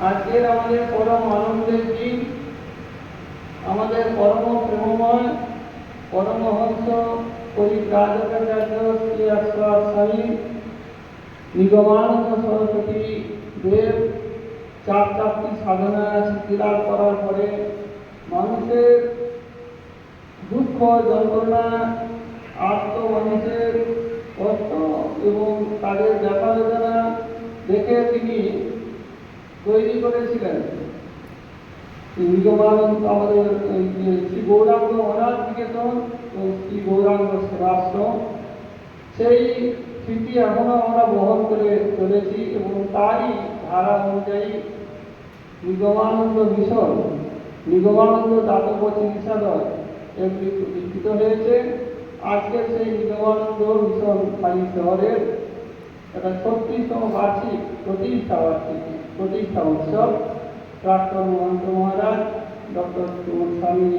আজকের আমাদের পরম আনন্দের দিন। আমাদের পরম প্রেমময় পরমহংস পরিব্রাজকাচার্য শ্রী আশ্বাস স্বামী, নিগমানন্দ সরস্বতী দেব। চার চারটি সাধনা সিদ্ধিলাভ করার পরে মানুষের দুঃখ, যন্ত্রণা আত্ম মানুষের কষ্ট এবং তাদের ব্যথা বেদনা দেখে তিনি তৈরি করেছিলেন। নিগমানন্দ আমাদের শ্রী গৌরাঙ্গ অনাথ নিকেতন ও শ্রী গৌরাঙ্গ সেবাশ্রম, সেই স্মৃতি এখনও আমরা বহন করে চলেছি এবং তারই ধারা অনুযায়ী নিগমানন্দ মিশন, নিগমানন্দ দাতব্য চিকিৎসালয় এগুলি প্রতিষ্ঠিত হয়েছে। আজকের সেই নিগমানন্দ মিশন খালি শহরের একটা ছত্রিশতম বার্ষিক প্রতিষ্ঠা বার্ষিক, প্রতিষ্ঠা উৎসব। প্রাক্তন মহন্ত মহারাজ, ডক্টর স্বামী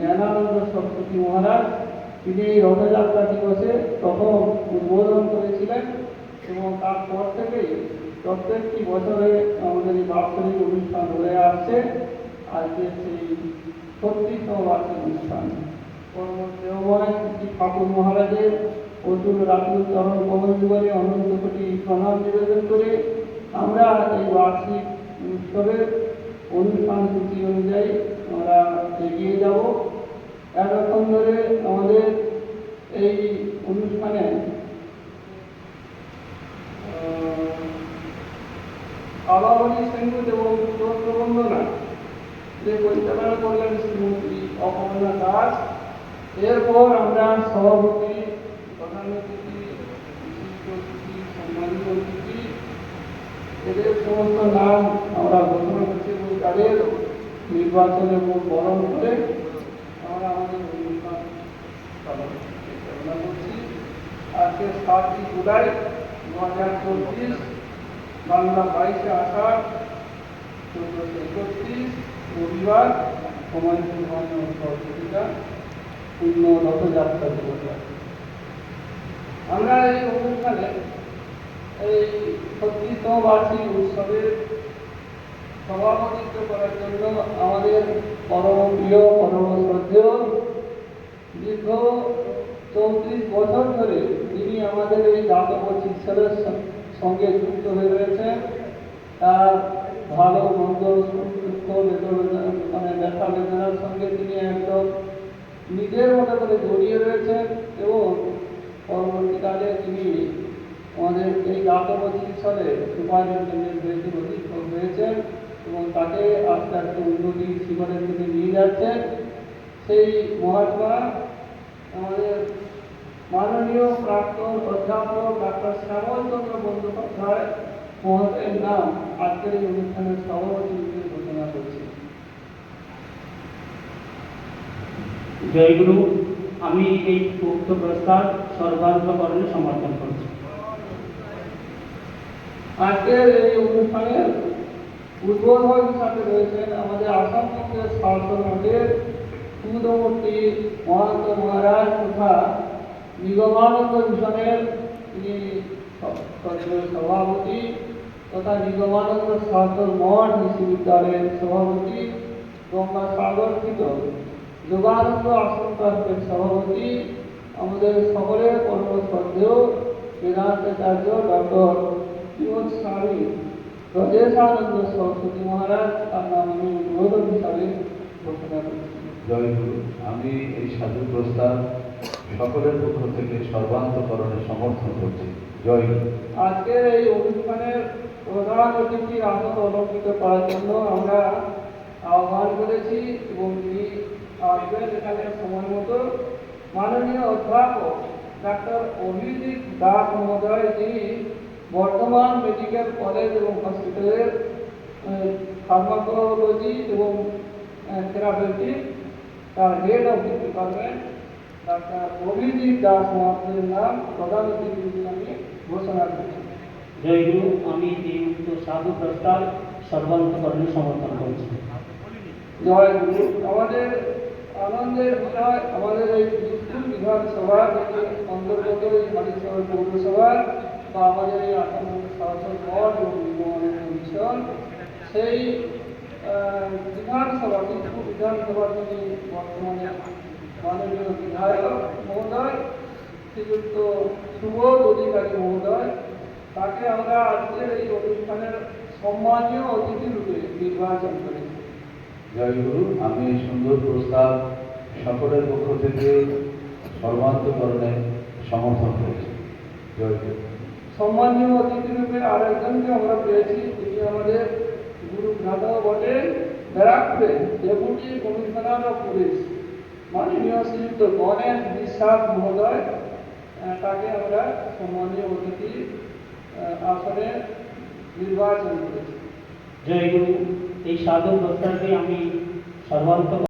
জ্ঞানানন্দ সরস্বতী মহারাজ, তিনি এই রথযাত্রা দিবসে প্রথম উদ্বোধন করেছিলেন এবং তারপর থেকেই প্রত্যেকটি বছরে আমাদের এই বাৎসরিক অনুষ্ঠান হয়ে আসছে। আজকে সেই ছত্রিশতম বার্ষিক অনুষ্ঠান। কর্মদেবময় শ্রী ঠাকুর মহারাজের অতুল রাতুল চরণ কমল যুগলে অনন্ত কোটি প্রণাম নিবেদন করে আমরা এই বার্ষিক উৎসবের অনুষ্ঠান সূচি অনুযায়ী আমরা এগিয়ে যাব। এতক্ষণ ধরে আমাদের এই অনুষ্ঠানে আবাহনী সংগীত এবং স্তোত্র বন্দনা যে পরিচালনা করলেন শ্রীমতী অপর্ণা দাস, এরপর আমরা সভাপতি এদের সমস্ত নাম আমরা ঘোষণা করছি এবং তাদের নির্বাচনের উপর বরণ করে আমরা আমাদের অনুষ্ঠান করছি আজকে সাতই জুলাই দু হাজার চব্বিশ বাংলা বাইশে আষাঢ় চোদ্দশো একত্রিশ রবিবার সময় সরস্বতীটা পূর্ণ রথযাত্রা দিবস আমরা এই অনুষ্ঠানে এই ছত্রিশতম বার্ষিক উৎসবের সভাপতিত্ব করার জন্য আমাদের পরম প্রিয়, পরম শ্রদ্ধেয় দীর্ঘ চৌত্রিশ বছর ধরে তিনি আমাদের এই দাতব্য চিকিৎসালয়ের সঙ্গে যুক্ত হয়ে রয়েছেন। তার ভালো, মন্দ দুঃখ মানে ব্যথা বেদনার সঙ্গে তিনি একদম নিজের মতো করে জড়িয়ে রয়েছেন এবং পরবর্তীকালে তিনি আমাদের চিকিৎসালয়ে সুপারিশ কেন্দ্রের হয়েছেন এবং তাকে আস্তে আস্তে উন্নতি শিখরের দিকে নিয়ে যাচ্ছেন সেই মহাত্মা আমাদের মাননীয় প্রাক্তন অধ্যাপক ডাক্তার শ্যামল চন্দ্র বন্দ্যোপাধ্যায় নাম আজকের এই অনুষ্ঠানের সভাপতি রূপে ঘোষণা করছি জয়গুরু, আমি এই উক্ত প্রস্তাব সর্বান্তকরণে সমর্থন আজকের এই অনুষ্ঠানের উদ্বোধক হিসাবে রয়েছেন আমাদের আসাম কংগ্রেস মঠের সুদমূর্তি মহান্ত মহারাজ তথা নিগমানন্দ মিশনের তিনি সভাপতি তথা নিগমানন্দ শাসন মঠ বিশ্ববিদ্যালয়ের সভাপতি গঙ্গাসাগরস্থিত যোগানন্দ আশ্রম ট্রাস্টের সভাপতি আমাদের সকলের শ্রদ্ধেয় বেদান্তাচার্য ডক্টর বিনোদ স্বামী ব্রজেশানন্দ সরস্বতী মহারাজ তার নাম আমি উদ্বোধক হিসাবে ঘোষণা করছি জয় গুরু। আমি এই সাধু প্রস্তাব সকলের পক্ষ থেকে সর্বান্তকরণে সমর্থন করছি। জয় গুরু। আজকের এই অনুষ্ঠানের প্রধান অতিথি আসন অলঙ্কৃত করার জন্য আমরা আহ্বান করেছি এবং তিনি আসবেন এখানে সময় মতো। মাননীয় অধ্যাপক ডাক্তার অভিজিৎ দাস মহোদয় যিনি বর্ধমান মেডিকেল কলেজ এবং হসপিটালের ফার্মাকোলজি এবং থেরাপিউটিক তার head of the department doctor Abhijit Das মহাশয়ের নাম প্রধান অতিথি আমি ঘোষণা করছি। জয়গুরু আমি এই উক্ত সাধু প্রস্তাব সর্বান্তকরণে সমর্থন করছি। জয় গুরু। আমাদের আনন্দের বিষয় আমাদের এই বিধানসভা যেটি অন্তর্গত এই হালিশহর পৌরসভা বা আমাদের এই আসাম শাসক মঠ এবং এখন সেই বিধানসভা, কিন্তু বিধানসভা যিনি বর্তমানে মাননীয় বিধায়ক মহোদয়, শ্রীযুক্ত সুবোধ অধিকারী মহোদয়, তাকে আমরা আজকের এই অনুষ্ঠানের সম্মানীয় অতিথি রূপে নির্বাচন করেছি। জয় গুরু, আমি এই সুন্দর প্রস্তাব সকলের পক্ষ থেকে সর্বান্তকরণে সমর্থন করেছি। জয় গুরু। সম্মানীয় অতিথি রূপে আরেকজনকে আমরা পেয়েছি তিনি আমাদের গুরু ভ্রাতাও বটে ব্যারাকপুরে ডেপুটি কমিশনার অফ পুলিশ, মাননীয় শ্রীযুক্ত গণেশ বিশ্বাস মহোদয় তাকে আমরা সম্মানীয় অতিথি আসনে নির্বাচন করেছি। জয় গুরু। এই সাধু প্রস্তাবকে আমি সর্বান্ত